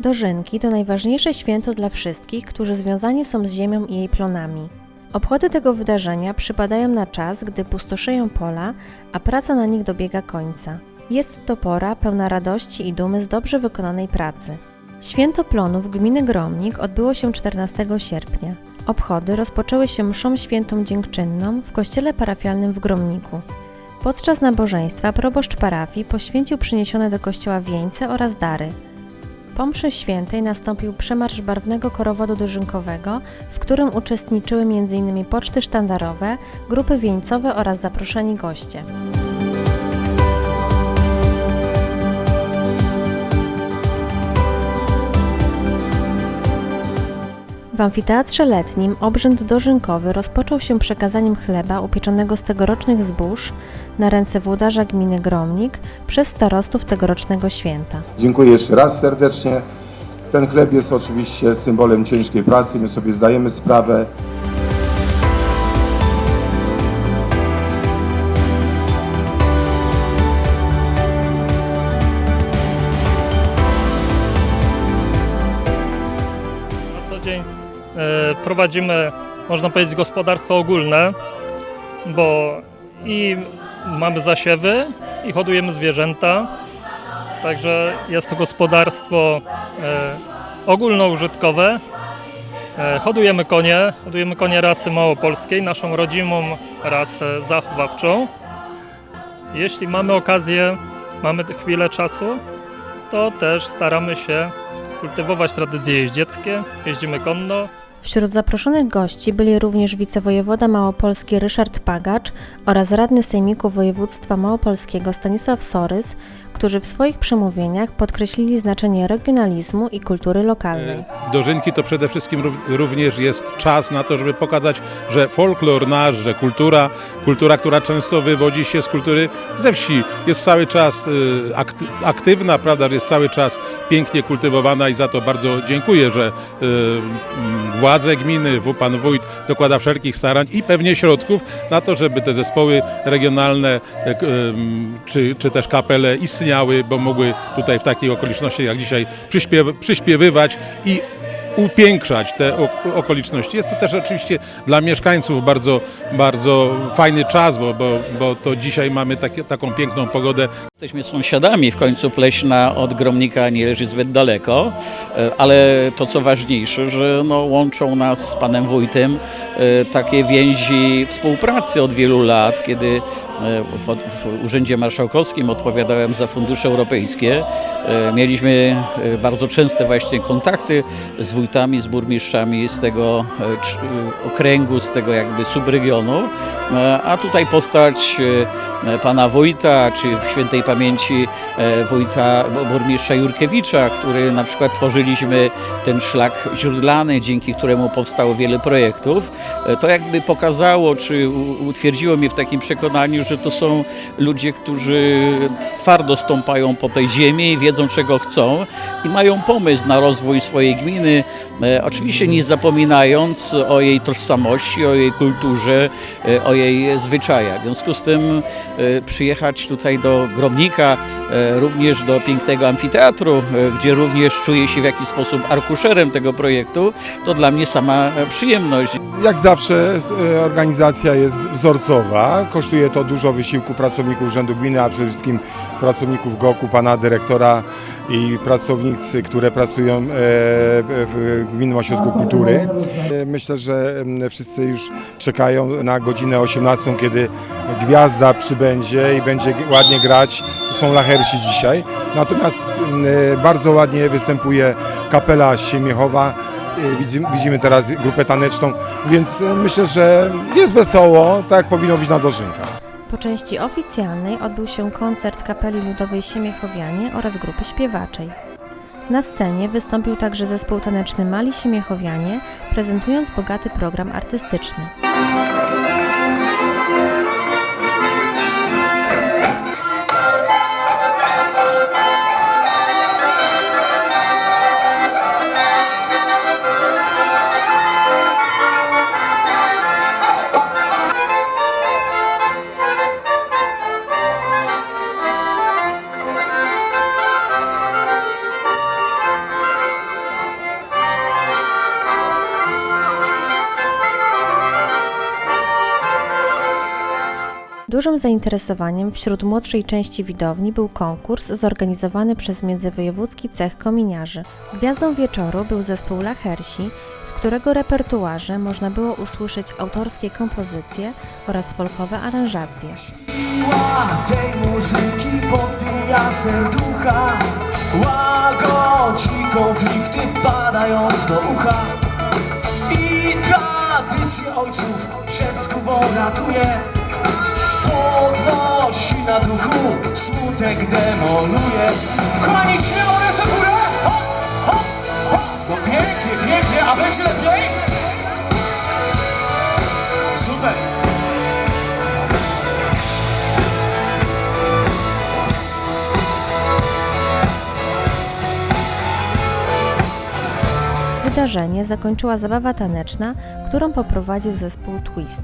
Dożynki to najważniejsze święto dla wszystkich, którzy związani są z ziemią i jej plonami. Obchody tego wydarzenia przypadają na czas, gdy pustoszeją pola, a praca na nich dobiega końca. Jest to pora pełna radości i dumy z dobrze wykonanej pracy. Święto plonów gminy Gromnik odbyło się 14 sierpnia. Obchody rozpoczęły się mszą świętą dziękczynną w kościele parafialnym w Gromniku. Podczas nabożeństwa proboszcz parafii poświęcił przyniesione do kościoła wieńce oraz dary. Po mszy świętej nastąpił przemarsz barwnego korowodu dożynkowego, w którym uczestniczyły m.in. poczty sztandarowe, grupy wieńcowe oraz zaproszeni goście. W amfiteatrze letnim obrzęd dożynkowy rozpoczął się przekazaniem chleba upieczonego z tegorocznych zbóż na ręce włodarza gminy Gromnik przez starostów tegorocznego święta. Dziękuję jeszcze raz serdecznie. Ten chleb jest oczywiście symbolem ciężkiej pracy, my sobie zdajemy sprawę. Prowadzimy, można powiedzieć, gospodarstwo ogólne, bo i mamy zasiewy, i hodujemy zwierzęta. Także jest to gospodarstwo e, ogólnoużytkowe. E, hodujemy konie, hodujemy konie rasy małopolskiej, naszą rodzimą rasę zachowawczą. Jeśli mamy okazję, mamy chwilę czasu, to też staramy się kultywować tradycje jeździeckie, jeździmy konno. Wśród zaproszonych gości byli również wicewojewoda małopolski Ryszard Pagacz oraz radny Sejmiku Województwa Małopolskiego Stanisław Sorys, którzy w swoich przemówieniach podkreślili znaczenie regionalizmu i kultury lokalnej. Dożynki to przede wszystkim rów- również jest czas na to, żeby pokazać, że folklor nasz, że kultura, kultura, która często wywodzi się z kultury ze wsi, jest cały czas akty- aktywna, prawda, jest cały czas pięknie kultywowana i za to bardzo dziękuję, że mm, władze gminy, pan wójt dokłada wszelkich starań i pewnie środków na to, żeby te zespoły regionalne e, czy, czy też kapele istniały, bo mogły tutaj w takich okolicznościach jak dzisiaj przyśpiew, przyśpiewywać i upiększać te ok- okoliczności. Jest to też oczywiście dla mieszkańców bardzo, bardzo fajny czas, bo, bo, bo to dzisiaj mamy takie, taką piękną pogodę. Jesteśmy sąsiadami, w końcu Pleśna od Gromnika nie leży zbyt daleko, e, ale to co ważniejsze, że no, łączą nas z panem wójtem e, takie więzi współpracy od wielu lat, kiedy e, w, w Urzędzie Marszałkowskim odpowiadałem za fundusze europejskie. Mieliśmy bardzo częste właśnie kontakty z wójtami, z burmistrzami z tego okręgu, z tego jakby subregionu, a tutaj postać pana wójta, czy w świętej pamięci e, wójta bu- burmistrza Jurkiewicza, który na przykład tworzyliśmy ten szlak źródlany, dzięki któremu powstało wiele projektów, e, to jakby pokazało, czy utwierdziło mnie w takim przekonaniu, że to są ludzie, którzy twardo stąpają po tej ziemi, wiedzą czego chcą i mają pomysł na rozwój swojej gminy, e, oczywiście nie zapominając o jej tożsamości, o jej kulturze, o jej zwyczajach. W związku z tym przyjechać tutaj do Grobnika, e, również do pięknego amfiteatru, e, gdzie również czuję się w jakiś sposób arkuszerem tego projektu, to dla mnie sama e, przyjemność. Jak zawsze organizacja jest wzorcowa. Kosztuje to dużo wysiłku pracowników Urzędu Gminy, a przede wszystkim pracowników GOK-u, pana dyrektora i pracownicy, które pracują e, w Gminnym Ośrodku Kultury. E, Myślę, że wszyscy już czekają na godzinę 18, kiedy gwiazda przybędzie i będzie ładnie grać. To są lachersi dzisiaj. Natomiast e, bardzo ładnie występuje kapela Siemiechowa. Widzimy, teraz grupę taneczną, więc myślę, że jest wesoło, tak powinno być na dożynkach. Po części oficjalnej odbył się koncert kapeli ludowej Siemiechowianie oraz grupy śpiewaczej. Na scenie wystąpił także zespół taneczny Mali Siemiechowianie, prezentując bogaty program artystyczny. Dużym zainteresowaniem wśród młodszej części widowni był konkurs zorganizowany przez Międzywojewódzki Cech Kominiarzy. Gwiazdą wieczoru był zespół Lachersi, w którego repertuarze można było usłyszeć autorskie kompozycje oraz folkowe aranżacje. Siła tej muzyki podbija serducha Łagodzi konflikty wpadając do ucha I tradycja ojców przed zgubą ratuje Podnosi na duchu, smutek demoluje Kochani, śmiało ręce w górę! Hop, hop, hop! No pięknie, pięknie, a będzie lepiej? Super! Wydarzenie zakończyła zabawa taneczna, którą poprowadził zespół Twist.